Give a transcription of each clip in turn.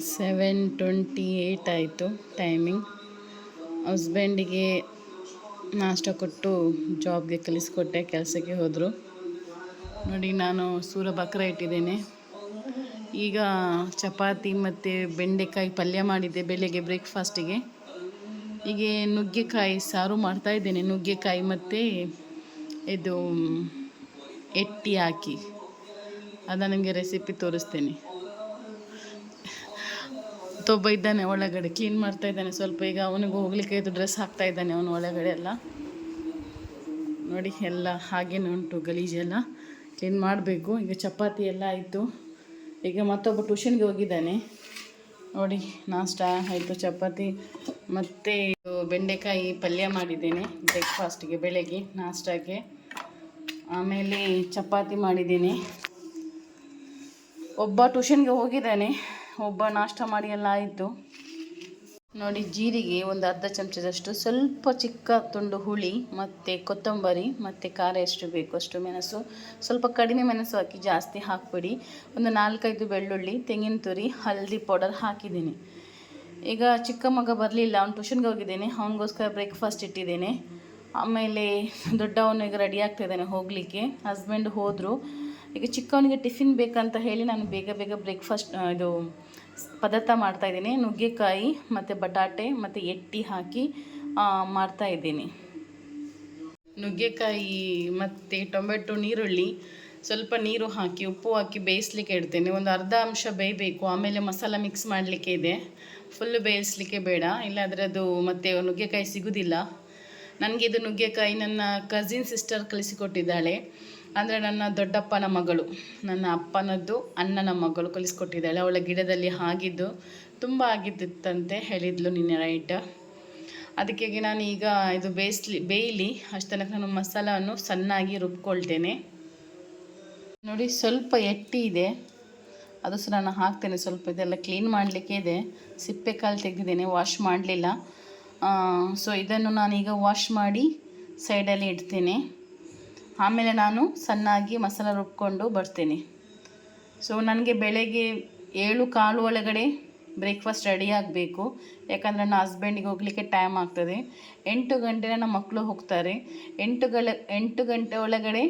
Seven twenty eight ಆಯಿತು timing. ಹಸ್ಬೆಂಡಿಗೆ ನಾಷ್ಟ ಕೊಟ್ಟು ಜಾಬ್ಗೆ ಕಲಿಸ್ಕೊಟ್ಟೆ ಕೆಲಸಕ್ಕೆ ಹೋದರು. ನೋಡಿ, ನಾನು ಸೂರ ಬಕ್ರ ಇಟ್ಟಿದ್ದೇನೆ. ಈಗ ಚಪಾತಿ ಮತ್ತು ಬೆಂಡೆಕಾಯಿ ಪಲ್ಯ ಮಾಡಿದ್ದೆ ಬೆಳಗ್ಗೆ ಬ್ರೇಕ್ಫಾಸ್ಟಿಗೆ. ಹೀಗೆ ನುಗ್ಗೆಕಾಯಿ ಸಾರು ಮಾಡ್ತಾ ಇದ್ದೇನೆ. ನುಗ್ಗೆಕಾಯಿ ಮತ್ತು ಇದು, ಎಟ್ಟಿ ಹಾಕಿ. ಅದನ್ನು ನಿಮಗೆ ರೆಸಿಪಿ ತೋರಿಸ್ತೇನೆ. ಮತ್ತೊಬ್ಬ ಇದ್ದಾನೆ ಒಳಗಡೆ ಕ್ಲೀನ್ ಮಾಡ್ತಾ ಇದ್ದಾನೆ ಸ್ವಲ್ಪ. ಈಗ ಅವನಿಗೆ ಹೋಗ್ಲಿಕ್ಕೆ ಇದು ಡ್ರೆಸ್ ಹಾಕ್ತಾ ಇದ್ದಾನೆ ಅವನು ಒಳಗಡೆ ಎಲ್ಲ. ನೋಡಿ, ಎಲ್ಲ ಹಾಗೇನೆ ಉಂಟು ಗಲೀಜೆಲ್ಲ ಕ್ಲೀನ್ ಮಾಡಬೇಕು. ಈಗ ಚಪಾತಿ ಎಲ್ಲ ಆಯಿತು. ಈಗ ಮತ್ತೊಬ್ಬ ಟ್ಯೂಷನ್ಗೆ ಹೋಗಿದ್ದಾನೆ. ನೋಡಿ, ನಾಷ್ಟ ಆಯಿತು, ಚಪಾತಿ. ಮತ್ತು ಬೆಂಡೆಕಾಯಿ ಪಲ್ಯ ಮಾಡಿದ್ದೇನೆ ಬ್ರೇಕ್ಫಾಸ್ಟ್ಗೆ ಬೆಳಗ್ಗೆ ನಾಷ್ಟಕ್ಕೆ ಆಮೇಲೆ ಚಪಾತಿ ಮಾಡಿದ್ದೀನಿ. ಒಬ್ಬ ಟ್ಯೂಷನ್ಗೆ ಹೋಗಿದ್ದಾನೆ. ಒಬ್ಬ ನಾಷ್ಟ ಮಾಡಿ ಎಲ್ಲ ಆಯಿತು. ನೋಡಿ, ಜೀರಿಗೆ ಒಂದು ಅರ್ಧ ಚಮಚದಷ್ಟು ಸ್ವಲ್ಪ ಚಿಕ್ಕ ತುಂಡು ಹುಳಿ, ಮತ್ತು ಕೊತ್ತಂಬರಿ, ಮತ್ತು ಖಾರ ಎಷ್ಟು ಬೇಕು ಅಷ್ಟು ಮೆಣಸು. ಸ್ವಲ್ಪ ಕಡಿಮೆ ಮೆಣಸು ಹಾಕಿ ಜಾಸ್ತಿ ಹಾಕಿಬಿಡಿ. ಒಂದು ನಾಲ್ಕೈದು ಬೆಳ್ಳುಳ್ಳಿ, ತೆಂಗಿನ ತುರಿ, ಹಲ್ದಿ ಪೌಡರ್ ಹಾಕಿದ್ದೀನಿ. ಈಗ ಚಿಕ್ಕ ಮಗ ಬರಲಿಲ್ಲ, ಅವ್ನು ಟ್ಯೂಷನ್ಗೆ ಹೋಗಿದ್ದೇನೆ, ಅವನಿಗೋಸ್ಕರ ಬ್ರೇಕ್ಫಾಸ್ಟ್ ಇಟ್ಟಿದ್ದೇನೆ. ಆಮೇಲೆ ದೊಡ್ಡವನು ಈಗ ರೆಡಿ ಆಗ್ತಿದ್ದಾನೆ ಹೋಗಲಿಕ್ಕೆ. ಹಸ್ಬೆಂಡ್ ಹೋದರು. ಈಗ ಚಿಕ್ಕವನಿಗೆ ಟಿಫಿನ್ ಬೇಕಂತ ಹೇಳಿ ನಾನು ಬೇಗ ಬೇಗ ಬ್ರೇಕ್ಫಾಸ್ಟ್ ಇದು ಪದಾರ್ಥ ಮಾಡ್ತಾಯಿದ್ದೀನಿ ನುಗ್ಗೆಕಾಯಿ ಮತ್ತು ಬಟಾಟೆ ಮತ್ತು ಎಟ್ಟಿ ಹಾಕಿ ಮಾಡ್ತಾ ಇದ್ದೀನಿ. ನುಗ್ಗೆಕಾಯಿ ಮತ್ತು ಟೊಮೆಟೊ ನೀರುಳ್ಳಿ ಸ್ವಲ್ಪ ನೀರು ಹಾಕಿ, ಉಪ್ಪು ಹಾಕಿ ಬೇಯಿಸ್ಲಿಕ್ಕೆ ಇಡ್ತೇನೆ. ಒಂದು ಅರ್ಧ ಅಂಶ ಬೇಯಬೇಕು. ಆಮೇಲೆ ಮಸಾಲ ಮಿಕ್ಸ್ ಮಾಡಲಿಕ್ಕೆ ಇದೆ. ಫುಲ್ಲು ಬೇಯಿಸ್ಲಿಕ್ಕೆ ಬೇಡ. ಇಲ್ಲಾಂದರೆ ಅದು ಮತ್ತೆ ನುಗ್ಗೆಕಾಯಿ ಸಿಗೋದಿಲ್ಲ. ನನಗೆ ಇದು ನುಗ್ಗೆಕಾಯಿ ನನ್ನ ಕಸಿನ್ ಸಿಸ್ಟರ್ ಕಲಿಸಿಕೊಟ್ಟಿದ್ದಾಳೆ ಅಂದರೆ ನನ್ನ ದೊಡ್ಡಪ್ಪನ ಮಗಳು. ನನ್ನ ಅಪ್ಪನದ್ದು ಅಣ್ಣನ ಮಗಳು ಕಲಿಸ್ಕೊಟ್ಟಿದ್ದಾಳೆ. ಅವಳ ಗಿಡದಲ್ಲಿ ಆಗಿದ್ದು ತುಂಬ ಆಗಿದ್ದಂತೆ ಹೇಳಿದ್ಲು ನಿನ್ನೆ ರೈಟ್ ಅದಕ್ಕೆ ನಾನು ಈಗ ಇದು ಬೇಯಿಸ್ಲಿ ಬೇಯಲಿ ಅಷ್ಟು ತನಕ ನಾನು ಮಸಾಲವನ್ನು ಸಣ್ಣಾಗಿ ರುಬ್ಕೊಳ್ತೇನೆ. ನೋಡಿ ಸ್ವಲ್ಪ ಎಟ್ಟಿ ಇದೆ. ಅದು ಸಹ ನಾನು ಹಾಕ್ತೇನೆ ಸ್ವಲ್ಪ ಇದೆಲ್ಲ ಕ್ಲೀನ್ ಮಾಡಲಿಕ್ಕೆ ಇದೆ. ಸಿಪ್ಪೆ ಕಾಲು ತೆಗೆದಿದ್ದೇನೆ ವಾಶ್ ಮಾಡಲಿಲ್ಲ. ಸೊ ಇದನ್ನು ನಾನೀಗ ವಾಶ್ ಮಾಡಿ ಸೈಡಲ್ಲಿ ಇಡ್ತೇನೆ. ಆಮೇಲೆ ನಾನು ಸಣ್ಣಾಗಿ ಮಸಾಲ ರುಬ್ಕೊಂಡು ಬರ್ತೀನಿ. ಸೊ ನನಗೆ ಬೆಳಗ್ಗೆ ಏಳು ಕಾಲು ಒಳಗಡೆ ಬ್ರೇಕ್ಫಾಸ್ಟ್ ರೆಡಿ ಆಗಬೇಕು. ಯಾಕಂದರೆ ನನ್ನ ಹಸ್ಬೆಂಡಿಗೆ ಹೋಗಲಿಕ್ಕೆ ಟೈಮ್ ಆಗ್ತದೆ. ಎಂಟು ಗಂಟೆ ನನ್ನ ಮಕ್ಕಳು ಹೋಗ್ತಾರೆ. ಎಂಟು ಗಳ, ಎಂಟು ಗಂಟೆ ಒಳಗಡೆ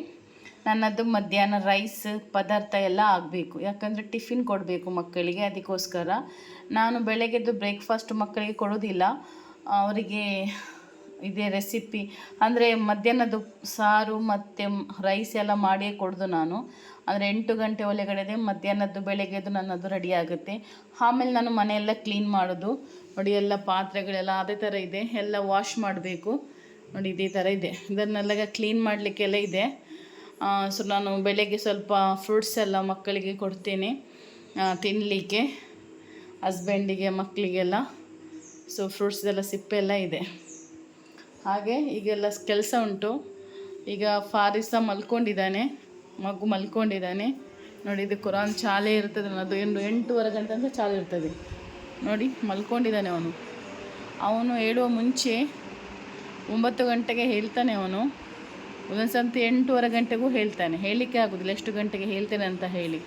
ನನ್ನದು ಮಧ್ಯಾಹ್ನ ರೈಸ್ ಪದಾರ್ಥ ಎಲ್ಲ ಆಗಬೇಕು. ಯಾಕಂದರೆ ಟಿಫಿನ್ ಕೊಡಬೇಕು ಮಕ್ಕಳಿಗೆ ಅದಕ್ಕೋಸ್ಕರ. ನಾನು ಬೆಳಗ್ಗೆದ್ದು ಬ್ರೇಕ್ಫಾಸ್ಟ್ ಮಕ್ಕಳಿಗೆ ಕೊಡೋದಿಲ್ಲ. ಅವರಿಗೆ ಇದೇ ರೆಸಿಪಿ ಅಂದರೆ ಮಧ್ಯಾಹ್ನದ ಸಾರು ಮತ್ತು ರೈಸ್ ಎಲ್ಲ ಮಾಡಿಯೇ ಕೊಡೋದು ನಾನು. ಅಂದರೆ ಎಂಟು ಗಂಟೆ ಒಳಗಡೆ ಮಧ್ಯಾಹ್ನದ್ದು ಬೆಳಗ್ಗೆದು ನನ್ನದು ರೆಡಿ ಆಗುತ್ತೆ. ಆಮೇಲೆ ನಾನು ಮನೆಯೆಲ್ಲ ಕ್ಲೀನ್ ಮಾಡೋದು. ನೋಡಿ ಎಲ್ಲ ಪಾತ್ರೆಗಳೆಲ್ಲ ಅದೇ ಥರ ಇದೆ. ಎಲ್ಲ ವಾಶ್ ಮಾಡಬೇಕು. ನೋಡಿ ಇದೇ ಥರ ಇದೆ. ಇದನ್ನೆಲ್ಲ ಕ್ಲೀನ್ ಮಾಡಲಿಕ್ಕೆಲ್ಲ ಇದೆ. ಸೊ ನಾನು ಬೆಳಗ್ಗೆ ಸ್ವಲ್ಪ ಫ್ರೂಟ್ಸ್ ಎಲ್ಲ ಮಕ್ಕಳಿಗೆ ಕೊಡ್ತೇನೆ. ತಿನ್ನಲಿಕ್ಕೆ ಹಸ್ಬೆಂಡಿಗೆ ಮಕ್ಕಳಿಗೆಲ್ಲ. ಸೊ ಫ್ರೂಟ್ಸ್ದೆಲ್ಲ ಸಿಪ್ಪೆ ಎಲ್ಲ ಇದೆ. ಹಾಗೆ ಈಗೆಲ್ಲ ಕೆಲಸ ಉಂಟು. ಈಗ ಫಾರಿಸ ಮಲ್ಕೊಂಡಿದ್ದಾನೆ, ಮಗು ಮಲ್ಕೊಂಡಿದ್ದಾನೆ. ನೋಡಿ, ಇದು ಕುರಾನ್ ಚಾಲೆ ಇರ್ತದೆ ಅದು ಎಂದು ಎಂಟೂವರೆ ಗಂಟೆ ಅಂತ ಚಾಲೆ ಇರ್ತದೆ. ನೋಡಿ, ಮಲ್ಕೊಂಡಿದ್ದಾನೆ ಅವನು. ಅವನು ಹೇಳುವ ಮುಂಚೆ ಒಂಬತ್ತು ಗಂಟೆಗೆ ಹೇಳ್ತಾನೆ ಅವನು. ಒಂದೊಂದು ಸಂತಿ ಎಂಟೂವರೆ ಗಂಟೆಗೂ ಹೇಳ್ತಾನೆ. ಹೇಳಲಿಕ್ಕೆ ಆಗೋದಿಲ್ಲ, ಎಷ್ಟು ಗಂಟೆಗೆ ಹೇಳ್ತೇನೆ ಅಂತ ಹೇಳಿ.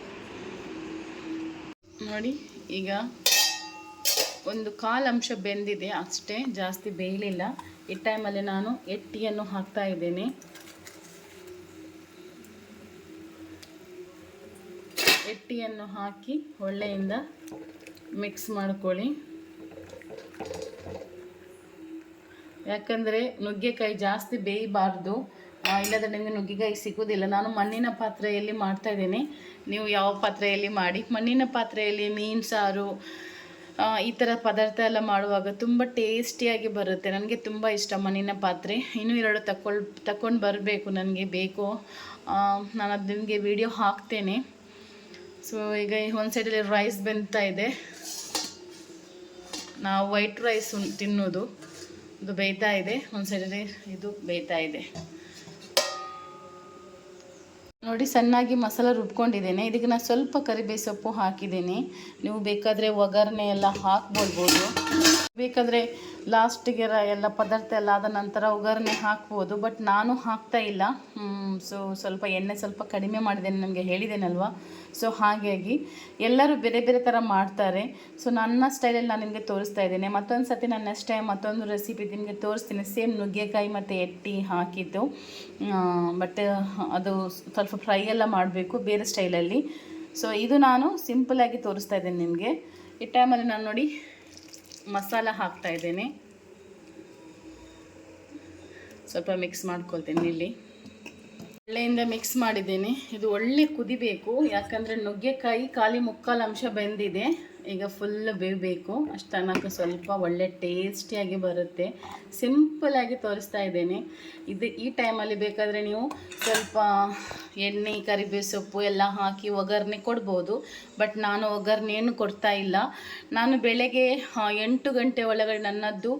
ನೋಡಿ, ಈಗ ಒಂದು ಕಾಲು ಅಂಶ ಬೆಂದಿದೆ. ಅಷ್ಟೇ, ಜಾಸ್ತಿ ಬೇಯಲಿಲ್ಲ. ಈ ಟೈಮಲ್ಲಿ ನಾನು ಎಟ್ಟಿಯನ್ನು ಹಾಕ್ತಾ ಇದ್ದೇನೆ. ಎಟ್ಟಿಯನ್ನು ಹಾಕಿ ಒಳ್ಳೆಯಿಂದ ಮಿಕ್ಸ್ ಮಾಡ್ಕೊಳ್ಳಿ. ಯಾಕಂದರೆ ನುಗ್ಗೆಕಾಯಿ ಜಾಸ್ತಿ ಬೇಯಬಾರ್ದು. ಇಲ್ಲದ್ರೆ ನಿಮಗೆ ನುಗ್ಗೆಕಾಯಿ ಸಿಗೋದಿಲ್ಲ. ನಾನು ಮಣ್ಣಿನ ಪಾತ್ರೆಯಲ್ಲಿ ಮಾಡ್ತಾ ಇದ್ದೀನಿ. ನೀವು ಯಾವ ಪಾತ್ರೆಯಲ್ಲಿ ಮಾಡಿ? ಮಣ್ಣಿನ ಪಾತ್ರೆಯಲ್ಲಿ ಮೀನು ಸಾರು ಈ ಥರ ಪದಾರ್ಥ ಎಲ್ಲ ಮಾಡುವಾಗ ತುಂಬ ಟೇಸ್ಟಿಯಾಗಿ ಬರುತ್ತೆ. ನನಗೆ ತುಂಬ ಇಷ್ಟ ಮಣ್ಣಿನ ಪಾತ್ರೆ. ಇನ್ನೂ ಎರಡು ತಗೊಳ್ ತಗೊಂಡು ಬರಬೇಕು ನನಗೆ ಬೇಕು. ನಾನು ಅದು ನಿಮಗೆ ವಿಡಿಯೋ ಹಾಕ್ತೇನೆ. ಸೊ ಈಗ ಒಂದು ಸೈಡಲ್ಲಿ ರೈಸ್ ಬೆಂತಾ ಇದೆ. ನಾವು ವೈಟ್ ರೈಸ್ ತಿನ್ನೋದು. ಇದು ಬೇಯ್ತಾ ಇದೆ. ಒಂದು ಸೈಡಲ್ಲಿ ಇದು ಬೇಯ್ತಾ ಇದೆ. ನೋಡಿ, ಸಣ್ಣಾಗಿ ಮಸಾಲ ರುಬ್ಕೊಂಡಿದ್ದೇನೆ. ಇದಕ್ಕೆ ನಾನು ಸ್ವಲ್ಪ ಕರಿಬೇವು ಸೊಪ್ಪು ಹಾಕಿದ್ದೀನಿ. ನೀವು ಬೇಕಾದರೆ ಒಗ್ಗರಣೆ ಎಲ್ಲ ಹಾಕ್ಬೋಡ್ಬೋದು ಬೇಕಾದರೆ ಲಾಸ್ಟಿಗೆ ಎಲ್ಲ ಪದಾರ್ಥ ಎಲ್ಲ ಆದ ನಂತರ ಒಗ್ಗರಣೆ ಹಾಕ್ಬೋದು ಬಟ್ ನಾನು ಹಾಕ್ತಾ ಇಲ್ಲ. ಸೊ ಸ್ವಲ್ಪ ಎಣ್ಣೆ ಸ್ವಲ್ಪ ಕಡಿಮೆ ಮಾಡಿದೆ ನನಗೆ ಹೇಳಿದ್ದೇನಲ್ವ? ಸೊ ಹಾಗಾಗಿ ಎಲ್ಲರೂ ಬೇರೆ ಬೇರೆ ಥರ ಮಾಡ್ತಾರೆ. ಸೊ ನನ್ನ ಸ್ಟೈಲಲ್ಲಿ ನಾನು ನಿಮಗೆ ತೋರಿಸ್ತಾ ಇದ್ದೇನೆ. ಮತ್ತೊಂದು ಸತಿ ನಾನು ನೆಕ್ಸ್ಟ್ ಟೈಮ್ ಮತ್ತೊಂದು ರೆಸಿಪಿ ನಿಮಗೆ ತೋರಿಸ್ತೀನಿ. ಸೇಮ್ ನುಗ್ಗೆಕಾಯಿ ಮತ್ತು ಎಟ್ಟಿ ಹಾಕಿದ್ದು. ಬಟ್ ಅದು ಸ್ವಲ್ಪ ಫ್ರೈ ಎಲ್ಲ ಮಾಡಬೇಕು ಬೇರೆ ಸ್ಟೈಲಲ್ಲಿ ಸೊ ಇದು ನಾನು ಸಿಂಪಲಾಗಿ ತೋರಿಸ್ತಾ ಇದ್ದೇನೆ ನಿಮಗೆ. ಈ ಟೈಮಲ್ಲಿ ನಾನು ನೋಡಿ ಮಸಾಲ ಹಾಕ್ತಾ ಇದ್ದೇನೆ. ಸ್ವಲ್ಪ ಮಿಕ್ಸ್ ಮಾಡ್ಕೊಳ್ತೇನೆ ಇಲ್ಲಿ. ಒಳ್ಳೆಯಿಂದ ಮಿಕ್ಸ್ ಮಾಡಿದ್ದೇನೆ. ಇದು ಒಳ್ಳೆ ಕುದಿಬೇಕು. ಯಾಕಂದರೆ ನುಗ್ಗೆಕಾಯಿ ಖಾಲಿ ಮುಕ್ಕಾಲು ಅಂಶ ಬೆಂದಿದೆ. ಈಗ ಫುಲ್ ಬೇಯಬೇಕು ಅಷ್ಟು ತನಕ ಸ್ವಲ್ಪ ಒಳ್ಳೆ ಟೇಸ್ಟಿಯಾಗಿ ಬರುತ್ತೆ. ಸಿಂಪಲಾಗಿ ತೋರಿಸ್ತಾ ಇದ್ದೇನೆ. ಇದು ಈ ಟೈಮಲ್ಲಿ ಬೇಕಾದರೆ ನೀವು ಸ್ವಲ್ಪ ಎಣ್ಣೆ, ಕರಿಬೇವು ಸೊಪ್ಪು ಎಲ್ಲ ಹಾಕಿ ಒಗ್ಗರಣೆ ಕೊಡ್ಬೋದು. ಬಟ್ ನಾನು ಒಗ್ಗರಣೆಯನ್ನು ಕೊಡ್ತಾ ಇಲ್ಲ. ನಾನು ಬೆಳಗ್ಗೆ ಎಂಟು ಗಂಟೆ ಒಳಗಡೆ ನನ್ನದ್ದು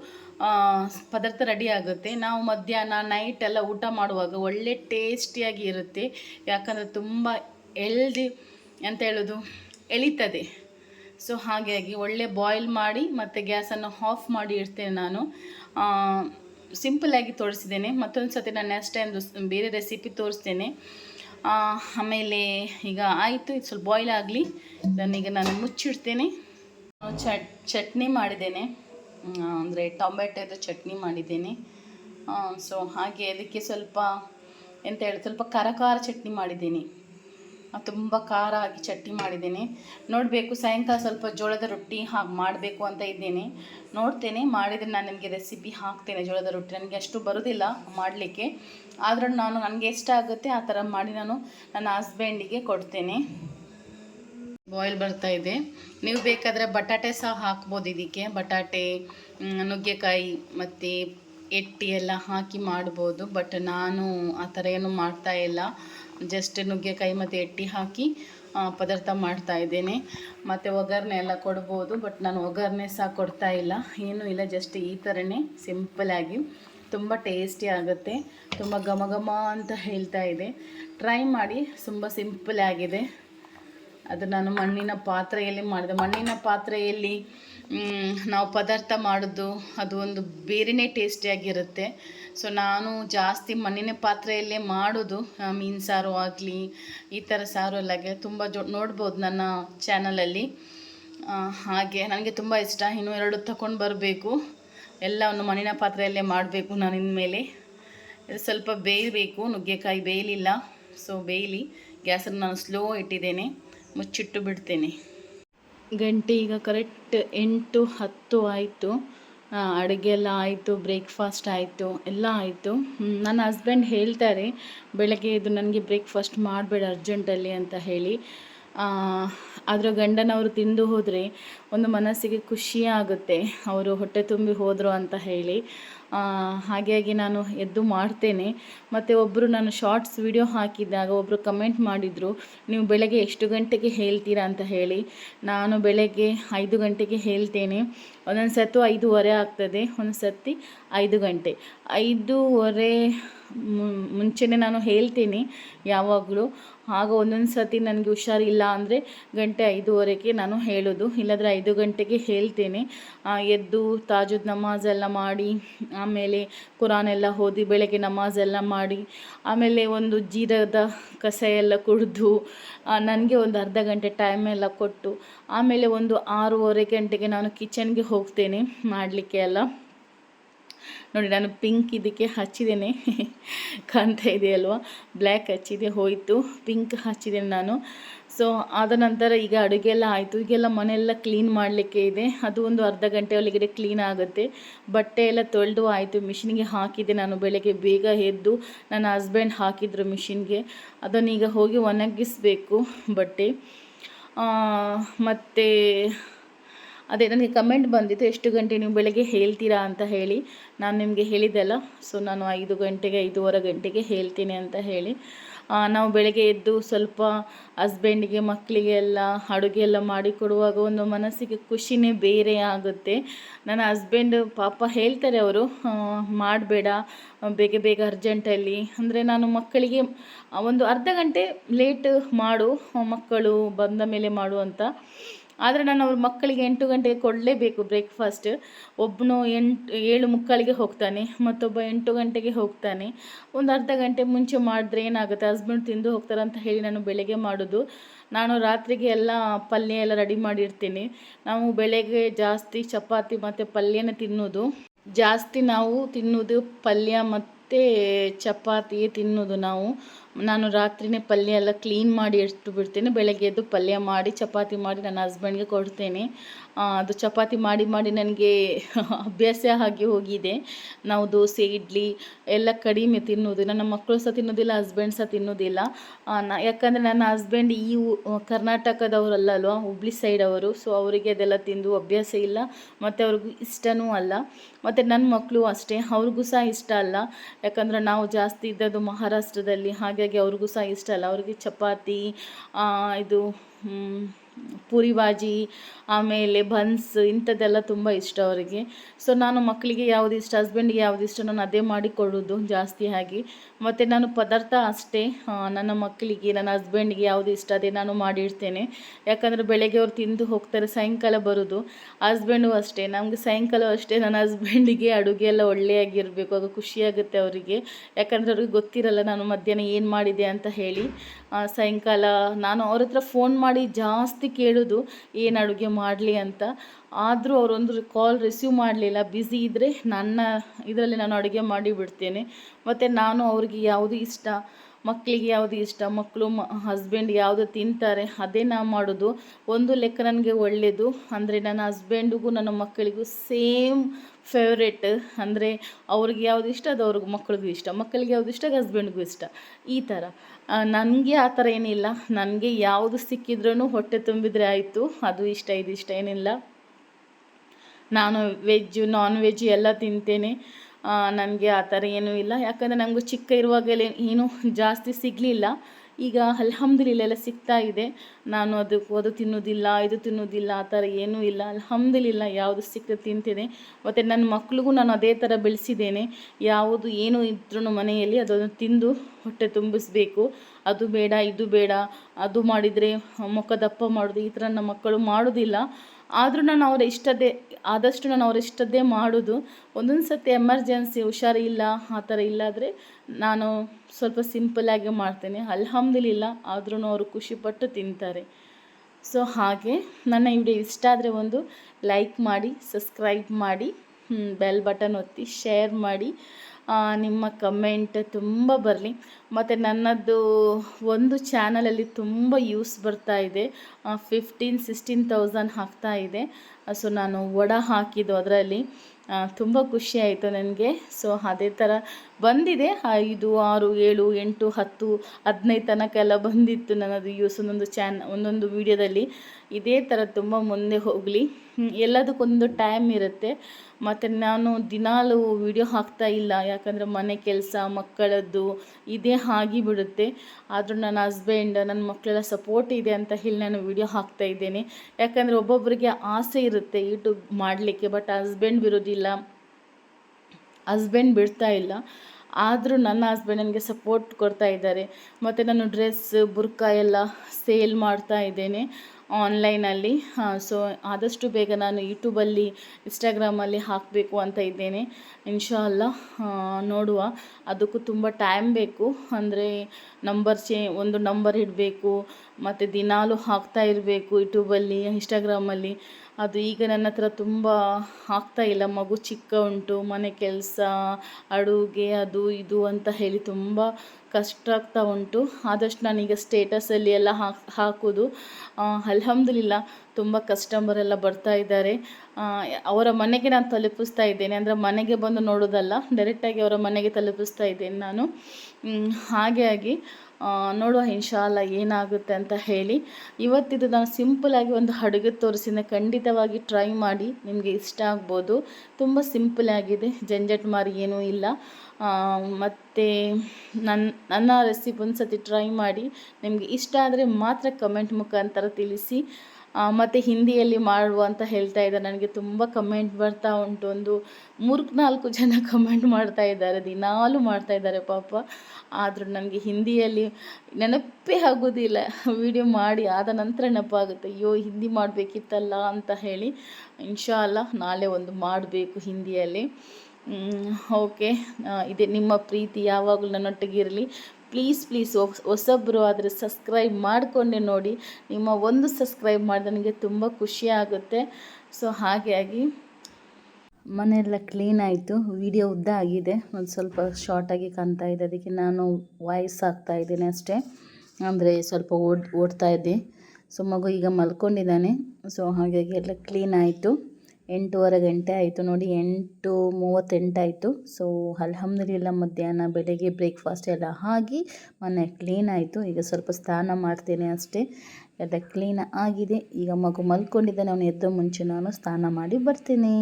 ಪದಾರ್ಥ ರೆಡಿ ಆಗುತ್ತೆ. ನಾವು ಮಧ್ಯಾಹ್ನ ನೈಟ್ ಎಲ್ಲ ಊಟ ಮಾಡುವಾಗ ಒಳ್ಳೆ ಟೇಸ್ಟಿಯಾಗಿ ಇರುತ್ತೆ. ಯಾಕಂದರೆ ತುಂಬ ಎಲ್ದಿ ಅಂತ ಹೇಳೋದು ಎಳಿತದೆ. ಸೊ ಹಾಗಾಗಿ ಒಳ್ಳೆ ಬಾಯ್ಲ್ ಮಾಡಿ ಮತ್ತು ಗ್ಯಾಸನ್ನು ಆಫ್ ಮಾಡಿ ಇಡ್ತೇನೆ ನಾನು. ಸಿಂಪಲಾಗಿ ತೋರಿಸಿದ್ದೇನೆ. ಮತ್ತೊಂದು ಸತಿ ನಾನು ನೆಕ್ಸ್ಟ್ ಟೈಮ್ ಬೇರೆ ರೆಸಿಪಿ ತೋರಿಸ್ತೇನೆ. ಆಮೇಲೆ ಈಗ ಆಯಿತು, ಇದು ಸ್ವಲ್ಪ ಬಾಯ್ಲ್ ಆಗಲಿ. ಇದನ್ನೀಗ ನಾನು ಮುಚ್ಚಿಡ್ತೇನೆ. ಚಟ್, ಚಟ್ನಿ ಮಾಡಿದ್ದೇನೆ. ಅಂದರೆ ಟೊಮೆಟೊದು ಚಟ್ನಿ ಮಾಡಿದ್ದೇನೆ. ಸೊ ಹಾಗೆ ಅದಕ್ಕೆ ಸ್ವಲ್ಪ ಎಂತ ಹೇಳಿ, ಸ್ವಲ್ಪ ಖಾರ ಚಟ್ನಿ ಮಾಡಿದ್ದೀನಿ. ತುಂಬ ಖಾರ ಆಗಿ ಚಟ್ನಿ ಮಾಡಿದ್ದೇನೆ. ನೋಡಬೇಕು, ಸಾಯಂಕಾಲ ಸ್ವಲ್ಪ ಜೋಳದ ರೊಟ್ಟಿ ಹಾಗೆ ಮಾಡಬೇಕು ಅಂತ ಇದ್ದೇನೆ. ನೋಡ್ತೇನೆ, ಮಾಡಿದರೆ ನಾನು ನಿಮಗೆ ರೆಸಿಪಿ ಹಾಕ್ತೇನೆ ಜೋಳದ ರೊಟ್ಟಿ. ನನಗೆ ಅಷ್ಟು ಬರೋದಿಲ್ಲ ಮಾಡಲಿಕ್ಕೆ. ಆದರೂ ನಾನು, ನನಗೆ ಎಷ್ಟಾಗುತ್ತೆ ಆ ಥರ ಮಾಡಿ ನಾನು ನನ್ನ ಹಸ್ಬೆಂಡಿಗೆ ಕೊಡ್ತೇನೆ. ಬಾಯ್ಲ್ ಬರ್ತಾ ಇದೆ. ನೀವು ಬೇಕಾದರೆ ಬಟಾಟೆ ಸಹ ಹಾಕ್ಬೋದು ಇದಕ್ಕೆ. ಬಟಾಟೆ ನುಗ್ಗೆಕಾಯಿ ಮತ್ತು ಎಟ್ಟಿ ಎಲ್ಲ ಹಾಕಿ ಮಾಡ್ಬೋದು ಬಟ್ ನಾನು ಆ ಥರ ಏನು ಮಾಡ್ತಾ ಇಲ್ಲ. ಜಸ್ಟ್ ನುಗ್ಗೆಕಾಯಿ ಮತ್ತು ಎಟ್ಟಿ ಹಾಕಿ ಪದಾರ್ಥ ಮಾಡ್ತಾ ಇದ್ದೇನೆ. ಮತ್ತು ಒಗ್ಗರಣೆ ಎಲ್ಲ ಕೊಡ್ಬೋದು ಬಟ್ ನಾನು ಒಗ್ಗರಣೆ ಸಹ ಕೊಡ್ತಾ ಇಲ್ಲ. ಏನೂ ಇಲ್ಲ ಜಸ್ಟ್ ಈ ಥರನೇ ಸಿಂಪಲಾಗಿ ತುಂಬ ಟೇಸ್ಟಿ ಆಗುತ್ತೆ. ತುಂಬ ಘಮ ಘಮ ಅಂತ ಹೇಳ್ತಾ ಇದೆ. ಟ್ರೈ ಮಾಡಿ, ತುಂಬ ಸಿಂಪಲ್ ಆಗಿದೆ. ಅದು ನಾನು ಮಣ್ಣಿನ ಪಾತ್ರೆಯಲ್ಲಿ ಮಾಡಿದೆ. ಮಣ್ಣಿನ ಪಾತ್ರೆಯಲ್ಲಿ ನಾವು ಪದಾರ್ಥ ಮಾಡೋದು ಅದು ಒಂದು ಬೇರೆಯೇ ಟೇಸ್ಟಿಯಾಗಿರುತ್ತೆ ಸೊ ನಾನು ಜಾಸ್ತಿ ಮಣ್ಣಿನ ಪಾತ್ರೆಯಲ್ಲೇ ಮಾಡೋದು ಮೀನು ಸಾರು ಆಗಲಿ, ಈ ಥರ ಸಾರು ಅಲ್ಲಾಗೆ ತುಂಬ ಜೊ, ನೋಡ್ಬೋದು ನನ್ನ ಚಾನಲಲ್ಲಿ ಹಾಗೆ ನನಗೆ ತುಂಬ ಇಷ್ಟ, ಇನ್ನೂ ಎರಡು ತಗೊಂಡು ಬರಬೇಕು. ಎಲ್ಲವನ್ನು ಮಣ್ಣಿನ ಪಾತ್ರೆಯಲ್ಲೇ ಮಾಡಬೇಕು ನಾನು ಇನ್ಮೇಲೆ. ಸ್ವಲ್ಪ ಬೇಯಬೇಕು, ನುಗ್ಗೆಕಾಯಿ ಬೇಯಲಿಲ್ಲ. ಸೊ ಬೇಯಲಿ, ಗ್ಯಾಸನ್ನು ನಾನು ಸ್ಲೋ ಇಟ್ಟಿದ್ದೇನೆ, ಮುಚ್ಚಿಟ್ಟು ಬಿಡ್ತೇನೆ. ಗಂಟೆ ಈಗ ಕರೆಕ್ಟ್ ಎಂಟು, ಹತ್ತು ಆಯಿತು. ಅಡುಗೆ ಎಲ್ಲ ಆಯಿತು ಬ್ರೇಕ್ಫಾಸ್ಟ್ ಆಯಿತು, ಎಲ್ಲ ಆಯಿತು. ನನ್ನ ಹಸ್ಬೆಂಡ್ ಹೇಳ್ತಾರೆ, ಬೆಳಗ್ಗೆ ಇದು ನನಗೆ ಬ್ರೇಕ್ಫಾಸ್ಟ್ ಮಾಡಬೇಡ ಅರ್ಜೆಂಟಲ್ಲಿ ಅಂತ ಹೇಳಿ. ಆದರೆ ಗಂಡನವರು ತಿಂದು ಹೋದರೆ ಒಂದು ಮನಸ್ಸಿಗೆ ಖುಷಿ ಆಗುತ್ತೆ. ಅವರು ಹೊಟ್ಟೆ ತುಂಬಿ ಹೋದರು ಅಂತ ಹೇಳಿ. ಹಾಗಾಗಿ ನಾನು ಎದ್ದು ಮಾಡ್ತೇನೆ. ಮತ್ತು ಒಬ್ಬರು ನಾನು ಶಾರ್ಟ್ಸ್ ವಿಡಿಯೋ ಹಾಕಿದ್ದಾಗ ಒಬ್ಬರು ಕಮೆಂಟ್ ಮಾಡಿದರು, ನೀವು ಬೆಳಗ್ಗೆ ಎಷ್ಟು ಗಂಟೆಗೆ ಹೇಳ್ತೀರಾ ಅಂತ ಹೇಳಿ. ನಾನು ಬೆಳಗ್ಗೆ ಐದು ಗಂಟೆಗೆ ಹೇಳ್ತೇನೆ. ಒಂದೊಂದು ಸತ್ತು ಐದೂವರೆ ಆಗ್ತದೆ ಒಂದು ಸತಿ ಐದು ಗಂಟೆ. ಐದೂವರೆ ಮುಂಚೆನೇ ನಾನು ಹೇಳ್ತೀನಿ ಯಾವಾಗಲೂ. ಆಗ ಒಂದೊಂದು ಸರ್ತಿ ನನಗೆ ಹುಷಾರಿಲ್ಲ ಅಂದರೆ ಗಂಟೆ ಐದೂವರೆಗೆ ನಾನು ಹೇಳೋದು. ಇಲ್ಲಾಂದರೆ ಐದು ಗಂಟೆಗೆ ಹೇಳ್ತೇನೆ. ಎದ್ದು ತಾಜುದ್ ಎಲ್ಲ ಮಾಡಿ, ಆಮೇಲೆ ಕುರಾನ್ ಎಲ್ಲ ಓದಿ ಬೆಳಗ್ಗೆ ನಮಾಜ್ ಎಲ್ಲ ಮಾಡಿ, ಆಮೇಲೆ ಒಂದು ಜೀರದ ಕಸ ಎಲ್ಲ ಕುಡಿದು ನನಗೆ ಒಂದು ಅರ್ಧ ಗಂಟೆ ಟೈಮ್ ಎಲ್ಲ ಕೊಟ್ಟು, ಆಮೇಲೆ ಒಂದು ಆರೂವರೆ ಗಂಟೆಗೆ ನಾನು ಕಿಚನ್ಗೆ ಹೋಗ್ತೇನೆ ಮಾಡಲಿಕ್ಕೆ ಎಲ್ಲ. ನೋಡಿ, ನಾನು ಪಿಂಕ್ ಇದಕ್ಕೆ ಹಚ್ಚಿದ್ದೇನೆ. ಕಾಣ್ತಾ ಇದೆಯಲ್ವಾ? ಬ್ಲ್ಯಾಕ್ ಹಚ್ಚಿದೆ, ಹೋಯಿತು. ಪಿಂಕ್ ಹಚ್ಚಿದ್ದೇನೆ ನಾನು. ಸೊ ಆದ ನಂತರ ಈಗ ಅಡುಗೆ ಎಲ್ಲ ಆಯಿತು. ಈಗೆಲ್ಲ ಮನೆಯೆಲ್ಲ ಕ್ಲೀನ್ ಮಾಡಲಿಕ್ಕೆ ಇದೆ. ಅದು ಒಂದು ಅರ್ಧ ಗಂಟೆ ಒಳಗಡೆ ಕ್ಲೀನ್ ಆಗುತ್ತೆ. ಬಟ್ಟೆ ಎಲ್ಲ ತೊಳೆದು ಆಯಿತು. ಮಿಷಿನ್ಗೆ ಹಾಕಿದೆ ನಾನು ಬೆಳಗ್ಗೆ. ಬೇಗ ಎದ್ದು ನನ್ನ ಹಸ್ಬೆಂಡ್ ಹಾಕಿದ್ರು ಮಿಷಿನ್ಗೆ ಈಗ ಹೋಗಿ ಒಣಗಿಸ್ಬೇಕು ಬಟ್ಟೆ. ಮತ್ತು ಅದೇ, ನನಗೆ ಕಮೆಂಟ್ ಬಂದಿತ್ತು, ಎಷ್ಟು ಗಂಟೆ ನೀವು ಬೆಳಗ್ಗೆ ಹೇಳ್ತೀರಾ ಅಂತ ಹೇಳಿ. ನಾನು ನಿಮಗೆ ಹೇಳಿದ್ದೆಲ್ಲ ಸೊ ನಾನು ಐದು ಗಂಟೆಗೆ, ಐದೂವರೆ ಗಂಟೆಗೆ ಹೇಳ್ತೀನಿ ಅಂತ ಹೇಳಿ. ನಾವು ಬೆಳಗ್ಗೆ ಎದ್ದು ಸ್ವಲ್ಪ ಹಸ್ಬೆಂಡಿಗೆ ಮಕ್ಕಳಿಗೆ ಎಲ್ಲ ಅಡುಗೆ ಎಲ್ಲ ಮಾಡಿಕೊಡುವಾಗ ಒಂದು ಮನಸ್ಸಿಗೆ ಖುಷಿನೇ ಬೇರೆ ಆಗುತ್ತೆ. ನನ್ನ ಹಸ್ಬೆಂಡ್ ಪಾಪ ಹೇಳ್ತಾರೆ ಅವರು ಮಾಡಬೇಡ, ಬೇಗ ಬೇಗ ಅರ್ಜೆಂಟಲ್ಲಿ ಅಂದರೆ ನಾನು ಮಕ್ಕಳಿಗೆ ಒಂದು ಅರ್ಧ ಗಂಟೆ ಲೇಟ್ ಮಾಡು, ಮಕ್ಕಳು ಬಂದ ಮೇಲೆ ಮಾಡು ಅಂತ. ಆದರೆ ನಾನು ಅವ್ರ ಮಕ್ಕಳಿಗೆ ಎಂಟು ಗಂಟೆಗೆ ಕೊಡಲೇಬೇಕು ಬ್ರೇಕ್ಫಾಸ್ಟ್ ಒಬ್ಬನು ಎಂಟು, ಏಳು ಮುಕ್ಕಾಲಿಗೆ ಹೋಗ್ತಾನೆ, ಮತ್ತೊಬ್ಬ ಎಂಟು ಗಂಟೆಗೆ ಹೋಗ್ತಾನೆ. ಒಂದು ಅರ್ಧ ಗಂಟೆ ಮುಂಚೆ ಮಾಡಿದ್ರೆ ಏನಾಗುತ್ತೆ ಹಸ್ಬೆಂಡ್ ತಿಂದು ಹೋಗ್ತಾರೆ ಅಂತ ಹೇಳಿ ನಾನು ಬೆಳಗ್ಗೆ ಮಾಡೋದು. ನಾನು ರಾತ್ರಿಗೆ ಎಲ್ಲ ಪಲ್ಯ ಎಲ್ಲ ರೆಡಿ ಮಾಡಿರ್ತೀನಿ. ನಾವು ಬೆಳಗ್ಗೆ ಜಾಸ್ತಿ ಚಪಾತಿ ಮತ್ತು ಪಲ್ಯನ ತಿನ್ನೋದು. ಜಾಸ್ತಿ ನಾವು ತಿನ್ನೋದು ಪಲ್ಯ ಮತ್ತು ಚಪಾತಿ ತಿನ್ನೋದು ನಾವು. ನಾನು ರಾತ್ರಿನೇ ಪಲ್ಯ ಎಲ್ಲ ಕ್ಲೀನ್ ಮಾಡಿ ಇಟ್ಟು ಬಿಡ್ತೇನೆ. ಬೆಳಗ್ಗೆ ಎದ್ದು ಪಲ್ಯ ಮಾಡಿ, ಚಪಾತಿ ಮಾಡಿ ನನ್ನ ಹಸ್ಬೆಂಡ್ಗೆ ಕೊಡ್ತೇನೆ. ಅದು ಚಪಾತಿ ಮಾಡಿ ಮಾಡಿ ನನಗೆ ಅಭ್ಯಾಸ ಆಗಿ ಹೋಗಿದೆ. ನಾವು ದೋಸೆ, ಇಡ್ಲಿ ಎಲ್ಲ ಕಡಿಮೆ ತಿನ್ನೋದು ನನ್ನ ಮಕ್ಕಳು ಸಹ ತಿನ್ನೋದಿಲ್ಲ ಹಸ್ಬೆಂಡ್ ಸಹ ತಿನ್ನೋದಿಲ್ಲ ಯಾಕಂದರೆ ನನ್ನ ಹಸ್ಬೆಂಡ್ ಈ ಕರ್ನಾಟಕದವರಲ್ಲ ಅಲ್ವಾ ಹುಬ್ಳಿ ಸೈಡ್ ಅವರು. ಸೊ ಅವರಿಗೆ ಅದೆಲ್ಲ ತಿಂದು ಅಭ್ಯಾಸ ಇಲ್ಲ. ಮತ್ತು ಅವ್ರಿಗೂ ಇಷ್ಟನೂ ಅಲ್ಲ. ಮತ್ತು ನನ್ನ ಮಕ್ಕಳು ಅಷ್ಟೇ. ಅವ್ರಿಗೂ ಸಹ ಇಷ್ಟ ಅಲ್ಲ. ಯಾಕಂದರೆ ನಾವು ಜಾಸ್ತಿ ಇದ್ದದ್ದು ಮಹಾರಾಷ್ಟ್ರದಲ್ಲಿ. ಹಾಗಾಗಿ ಅವ್ರಿಗೂ ಸಹ ಇಷ್ಟ ಅಲ್ಲ. ಅವ್ರಿಗೆ ಚಪಾತಿ ಇದು ಪೂರಿ ಬಾಜಿ, ಆಮೇಲೆ ಬನ್ಸ್, ಇಂಥದ್ದೆಲ್ಲ ತುಂಬ ಇಷ್ಟ ಅವರಿಗೆ. ಸೊ ನಾನು ಮಕ್ಕಳಿಗೆ ಯಾವುದು ಇಷ್ಟ, ಹಸ್ಬೆಂಡಿಗೆ ಯಾವುದು ಇಷ್ಟ, ನಾನು ಅದೇ ಮಾಡಿ ಕೊಡೋದು ಜಾಸ್ತಿ ಆಗಿ ಮತ್ತು ನಾನು ಪದಾರ್ಥ ಅಷ್ಟೇ ನನ್ನ ಮಕ್ಕಳಿಗೆ, ನನ್ನ ಹಸ್ಬೆಂಡ್ಗೆ ಯಾವುದು ಇಷ್ಟ, ಅದೇ ನಾನು ಮಾಡಿಡ್ತೇನೆ ಯಾಕಂದರೆ ಬೆಳಗ್ಗೆ ಅವ್ರು ತಿಂದು ಹೋಗ್ತಾರೆ, ಸಾಯಂಕಾಲ ಬರೋದು. ಹಸ್ಬೆಂಡು ಅಷ್ಟೇ, ನಮಗೆ ಸಾಯಂಕಾಲ ಅಷ್ಟೇ ನನ್ನ ಹಸ್ಬೆಂಡಿಗೆ ಅಡುಗೆ ಎಲ್ಲ ಒಳ್ಳೆಯಾಗಿರಬೇಕು, ಅದು ಖುಷಿಯಾಗುತ್ತೆ ಅವರಿಗೆ. ಯಾಕಂದರೆ ಅವ್ರಿಗೆ ಗೊತ್ತಿರಲ್ಲ ನಾನು ಮಧ್ಯಾಹ್ನ ಏನು ಮಾಡಿದೆ ಅಂತ ಹೇಳಿ. ಸಾಯಂಕಾಲ ನಾನು ಅವ್ರ ಹತ್ರ ಫೋನ್ ಮಾಡಿ ಜಾಸ್ತಿ ಕೇಳೋದು, ಏನು ಅಡುಗೆ ಮಾಡಲಿ ಅಂತ. ಆದರೂ ಅವರೊಂದು ಕಾಲ್ ರಿಸೀವ್ ಮಾಡಲಿಲ್ಲ. ಬ್ಯುಸಿ ಇದ್ದರೆ ನನ್ನ, ಇದರಲ್ಲಿ ನಾನು ಅಡುಗೆ ಮಾಡಿ ಬಿಡ್ತೇನೆ. ಮತ್ತು ನಾನು ಅವ್ರಿಗೆ ಯಾವುದು ಇಷ್ಟ ಮಕ್ಕಳಿಗೆ ಯಾವುದು ಇಷ್ಟ? ಮಕ್ಕಳು ಮ ಹಸ್ಬೆಂಡ್ ಯಾವುದು ತಿಂತಾರೆ? ಅದೇ ನಾ ಮಾಡೋದು. ಒಂದು ಲೆಕ್ಕ ನನಗೆ ಒಳ್ಳೆಯದು ಅಂದರೆ ನನ್ನ ಹಸ್ಬೆಂಡಿಗೂ ನನ್ನ ಮಕ್ಕಳಿಗೂ ಸೇಮ್ ಫೇವ್ರೇಟ್ ಅಂದರೆ ಅವ್ರಿಗೆ ಯಾವುದು ಇಷ್ಟ, ಅದು ಅವ್ರಿಗೆ ಮಕ್ಕಳಿಗೂ ಇಷ್ಟ. ಮಕ್ಕಳಿಗೆ ಯಾವುದು ಇಷ್ಟ ಹಸ್ಬೆಂಡ್ಗೂ ಇಷ್ಟ. ಈ ಥರ ನನಗೆ ಆ ಥರ ಏನಿಲ್ಲ. ನನಗೆ ಯಾವುದು ಸಿಕ್ಕಿದ್ರೂ ಹೊಟ್ಟೆ ತುಂಬಿದರೆ ಆಯಿತು. ಅದು ಇಷ್ಟ, ಇದು ಇಷ್ಟ, ಏನಿಲ್ಲ. ನಾನು ವೆಜ್ಜು ನಾನ್ ವೆಜ್ ಎಲ್ಲ ತಿಂತೇನೆ. ನನಗೆ ಆ ಥರ ಏನೂ ಇಲ್ಲ. ಯಾಕಂದರೆ ನನಗೂ ಚಿಕ್ಕ ಇರುವಾಗಲೇ ಏನೂ ಜಾಸ್ತಿ ಸಿಗಲಿಲ್ಲ. ಈಗ ಅಲ್ಹಮ್ದುಲಿಲ್ಲ ಎಲ್ಲ ಸಿಗ್ತಾ ಇದೆ. ನಾನು ಅದು ಅದು ತಿನ್ನೋದಿಲ್ಲ, ಇದು ತಿನ್ನೋದಿಲ್ಲ, ಆ ಥರ ಏನೂ ಇಲ್ಲ. ಅಲ್ಹಮ್ದುಲಿಲ್ಲ ಯಾವುದು ಸಿಕ್ಕ ತಿಂತೇನೆ ಮತ್ತು ನನ್ನ ಮಕ್ಳಿಗೂ ನಾನು ಅದೇ ಥರ ಬೆಳೆಸಿದ್ದೇನೆ. ಯಾವುದು ಏನು ಇದ್ರೂ ಮನೆಯಲ್ಲಿ ಅದನ್ನು ತಿಂದು ಹೊಟ್ಟೆ ತುಂಬಿಸ್ಬೇಕು. ಅದು ಬೇಡ, ಇದು ಬೇಡ. ಅದು ಮಾಡಿದರೆ ಮುಖ ದಪ್ಪ ಮಾಡೋದು ಈ ಥರ ನಮ್ಮ ಮಕ್ಕಳು ಮಾಡೋದಿಲ್ಲ ಆದರೂ ನಾನು ಅವರ ಇಷ್ಟದೇ ಆದಷ್ಟು ನಾನು ಅವ್ರ ಇಷ್ಟದ್ದೇ ಮಾಡೋದು. ಒಂದೊಂದು ಸರ್ತಿ ಎಮರ್ಜೆನ್ಸಿ, ಹುಷಾರಿಲ್ಲ, ಆ ಥರ ಇಲ್ಲಾದರೆ ನಾನು ಸ್ವಲ್ಪ ಸಿಂಪಲ್ಲಾಗಿ ಮಾಡ್ತೇನೆ. ಅಲ್ಹಮ್ದಿಲ್ಲ ಆದ್ರೂ ಅವರು ಖುಷಿಪಟ್ಟು ತಿಂತಾರೆ. ಸೊ, ಹಾಗೆ ನನ್ನ ವಿಡಿಯೋ ಇಷ್ಟ ಆದರೆ ಒಂದು ಲೈಕ್ ಮಾಡಿ, ಸಬ್ಸ್ಕ್ರೈಬ್ ಮಾಡಿ ಬೆಲ್ ಬಟನ್ ಒತ್ತಿ, ಶೇರ್ ಮಾಡಿ ನಿಮ್ಮ ಕಮೆಂಟ್ ತುಂಬ ಬರಲಿ. ಮತ್ತು ನನ್ನದು ಒಂದು ಚಾನಲಲ್ಲಿ ತುಂಬ ಯೂಸ್ ಬರ್ತಾ ಇದೆ. ಫಿಫ್ಟೀನ್ ಸಿಕ್ಸ್ಟೀನ್ ತೌಸಂಡ್ ಹಾಕ್ತಾ ಇದೆ. ಸೊ ನಾನು ವಡ ಹಾಕಿದ್ದು ಅದರಲ್ಲಿ. ತುಂಬ ಖುಷಿ ಆಯಿತು ನನಗೆ. ಸೊ ಅದೇ ಥರ ಬಂದಿದೆ. ಐದು ಆರು, ಏಳು, ಎಂಟು, ಹತ್ತು, ಹದಿನೈದು ತನಕ ಎಲ್ಲ ಬಂದಿತ್ತು ನನ್ನದು ಯೂಸ್ ಒಂದೊಂದು ಚಾನ್, ಒಂದೊಂದು ವೀಡಿಯೋದಲ್ಲಿ ಇದೇ ಥರ ತುಂಬ ಮುಂದೆ ಹೋಗಲಿ. ಎಲ್ಲದಕ್ಕೊಂದು ಟೈಮ್ ಇರುತ್ತೆ. ಮತ್ತು ನಾನು ದಿನಾಲು ವೀಡಿಯೋ ಹಾಕ್ತಾ ಇಲ್ಲ. ಯಾಕಂದರೆ ಮನೆ ಕೆಲಸ, ಮಕ್ಕಳದ್ದು, ಇದೇ ಆಗಿಬಿಡುತ್ತೆ. ಆದರೂ ನನ್ನ ಹಸ್ಬೆಂಡ್ ನನ್ನ ಮಕ್ಕಳೆಲ್ಲ ಸಪೋರ್ಟ್ ಇದೆ ಅಂತ ಹೇಳಿ ನಾನು ವಿಡಿಯೋ ಹಾಕ್ತಾ ಇದ್ದೇನೆ. ಯಾಕಂದರೆ ಒಬ್ಬೊಬ್ಬರಿಗೆ ಆಸೆ ಇರುತ್ತೆ ಯೂಟ್ಯೂಬ್ ಮಾಡಲಿಕ್ಕೆ ಬಟ್ ಹಸ್ಬೆಂಡ್ ಬಿರೋದಿಲ್ಲ ಹಸ್ಬೆಂಡ್ ಬಿಡ್ತಾ ಇಲ್ಲ. ಆದರೂ ನನ್ನ ಹಸ್ಬೆಂಡ್ ನನಗೆ ಸಪೋರ್ಟ್ ಕೊಡ್ತಾ ಇದ್ದಾರೆ. ಮತ್ತು ನಾನು ಡ್ರೆಸ್ ಬುರ್ಕಾ ಎಲ್ಲ ಸೇಲ್ ಮಾಡ್ತಾ ಇದ್ದೇನೆ. ಆನ್ಲೈನಲ್ಲಿ ಸೊ ಆದಷ್ಟು ಬೇಗ ನಾನು ಯೂಟ್ಯೂಬಲ್ಲಿ ಇನ್ಸ್ಟಾಗ್ರಾಮಲ್ಲಿ ಹಾಕಬೇಕು ಅಂತ ಇದ್ದೇನೆ. ಇನ್ಶಾ ಅಲ್ಲ ನೋಡುವ. ಅದಕ್ಕೂ ತುಂಬ ಟೈಮ್ ಬೇಕು. ಅಂದರೆ ನಂಬರ್ ಚೇ, ಒಂದು ನಂಬರ್ ಇಡಬೇಕು. ಮತ್ತು ದಿನಾಲೂ ಹಾಕ್ತಾ ಇರಬೇಕು ಯೂಟ್ಯೂಬಲ್ಲಿ ಇನ್ಸ್ಟಾಗ್ರಾಮಲ್ಲಿ ಅದು ಈಗ ನನ್ನ ಹತ್ರ ತುಂಬ ಇಲ್ಲ. ಮಗು ಚಿಕ್ಕ ಉಂಟು, ಮನೆ ಕೆಲಸ, ಅಡುಗೆ, ಅದು ಇದು ಅಂತ ಹೇಳಿ ತುಂಬ ಕಷ್ಟ ಆಗ್ತಾ ಉಂಟು. ಆದಷ್ಟು ನಾನೀಗ ಸ್ಟೇಟಸಲ್ಲಿ ಎಲ್ಲ ಹಾಕಿ ಹಾಕೋದು. ಅಲ್ಹಮ್ದುಲಿಲ್ಲ, ತುಂಬ ಕಸ್ಟಮರ್ ಎಲ್ಲ ಬರ್ತಾ ಇದ್ದಾರೆ. ಅವರ ಮನೆಗೆ ನಾನು ತಲುಪಿಸ್ತಾ ಇದ್ದೇನೆ. ಅಂದರೆ ಮನೆಗೆ ಬಂದು ನೋಡೋದಲ್ಲ ಡೈರೆಕ್ಟಾಗಿ ಅವರ ಮನೆಗೆ ತಲುಪಿಸ್ತಾ ಇದ್ದೇನೆ ನಾನು. ಹಾಗೆ ಆಗಿ ನೋಡುವ ಇನ್ಶಾಲ್ಲ ಏನಾಗುತ್ತೆ ಅಂತ ಹೇಳಿ. ಇವತ್ತಿದು ನಾನು ಸಿಂಪಲಾಗಿ ಒಂದು ಅಡುಗೆ ತೋರಿಸಿದ ಖಂಡಿತವಾಗಿ ಟ್ರೈ ಮಾಡಿ ನಿಮಗೆ ಇಷ್ಟ ಆಗ್ಬೋದು. ತುಂಬ ಸಿಂಪಲ್ ಆಗಿದೆ. ಜಂಜಟ್ ಮಾರಿ ಏನೂ ಇಲ್ಲ. ಮತ್ತು ನನ್ನ ನನ್ನ ರೆಸಿಪಿ ಒಂದು ಸತಿ ಟ್ರೈ ಮಾಡಿ ನಿಮಗೆ ಇಷ್ಟ ಆದರೆ ಮಾತ್ರ ಕಮೆಂಟ್ ಮುಖಾಂತರ ತಿಳಿಸಿ. ಮತ್ತು ಹಿಂದಿಯಲ್ಲಿ ಮಾಡುವ ಅಂತ ಹೇಳ್ತಾ ಇದ್ದಾರೆ. ನನಗೆ ತುಂಬ ಕಮೆಂಟ್ ಬರ್ತಾ ಉಂಟು. ಒಂದು ಮೂರ್ಕ್ ನಾಲ್ಕು ಜನ ಕಮೆಂಟ್ ಮಾಡ್ತಾ ಇದ್ದಾರೆ. ದಿನಾಲೂ ಮಾಡ್ತಾ ಇದ್ದಾರೆ ಪಾಪ. ಆದರೂ ನನಗೆ ಹಿಂದಿಯಲ್ಲಿ ನೆನಪೇ ಆಗೋದಿಲ್ಲ. ವಿಡಿಯೋ ಮಾಡಿ ಆದ ನಂತರ ನೆನಪಾಗುತ್ತೆ. ಅಯ್ಯೋ, ಹಿಂದಿ ಮಾಡಬೇಕಿತ್ತಲ್ಲ ಅಂತ ಹೇಳಿ ಇನ್ಶಾ ಅಲ್ಲ ನಾಳೆ ಒಂದು ಮಾಡಬೇಕು ಹಿಂದಿಯಲ್ಲಿ. ಓಕೆ ಇದೆ ನಿಮ್ಮ ಪ್ರೀತಿ ಯಾವಾಗಲೂ ನನ್ನೊಟ್ಟಿಗೆ ಇರಲಿ. ಪ್ಲೀಸ್ ಪ್ಲೀಸ್ ಹೊಸೊಬ್ಬರು ಆದರೆ ಸಬ್ಸ್ಕ್ರೈಬ್ ಮಾಡಿಕೊಂಡೆ ನೋಡಿ. ನಿಮ್ಮ ಒಂದು ಸಬ್ಸ್ಕ್ರೈಬ್ ಮಾಡಿದ್ರೆ ನನಗೆ ತುಂಬ ಖುಷಿ ಆಗುತ್ತೆ. ಸೊ ಹಾಗಾಗಿ ಮನೆಯೆಲ್ಲ ಕ್ಲೀನ್ ಆಯಿತು. ವಿಡಿಯೋ ಉದ್ದ ಆಗಿದೆ. ಒಂದು ಸ್ವಲ್ಪ ಶಾರ್ಟಾಗಿ ಕಾಣ್ತಾ ಇದೆ. ಅದಕ್ಕೆ ನಾನು ವಾಯ್ಸ್ ಆಗ್ತಾ ಇದ್ದೀನಿ ಅಷ್ಟೇ. ಅಂದರೆ ಸ್ವಲ್ಪ ಓಡ್ ಓಡ್ತಾ ಇದ್ದೆ. ಸೊ ಮಗು ಈಗ ಮಲ್ಕೊಂಡಿದ್ದಾನೆ. ಸೊ ಹಾಗಾಗಿ ಎಲ್ಲ ಕ್ಲೀನ್ ಆಯಿತು. ಎಂಟೂವರೆ ಗಂಟೆ ಆಯಿತು ನೋಡಿ, ಎಂಟು ಮೂವತ್ತೆಂಟಾಯಿತು ಸೊ ಅಲ್ಹಮ್ದುಲಿಲ್ಲ ಮಧ್ಯಾಹ್ನ ಬೆಳಗ್ಗೆ ಬ್ರೇಕ್ಫಾಸ್ಟ್ ಎಲ್ಲ ಆಗಿ ಮನೆ ಕ್ಲೀನ್ ಆಯಿತು. ಈಗ ಸ್ವಲ್ಪ ಸ್ನಾನ ಮಾಡ್ತೇನೆ ಅಷ್ಟೇ. ಎಲ್ಲ ಕ್ಲೀನ್ ಆಗಿದೆ. ಈಗ ಮಗು ಮಲ್ಕೊಂಡಿದ್ದಾನೆ, ಅವನು ಎದ್ದೋ ಮುಂಚೆ ನಾನು ಸ್ನಾನ ಮಾಡಿ ಬರ್ತೀನಿ.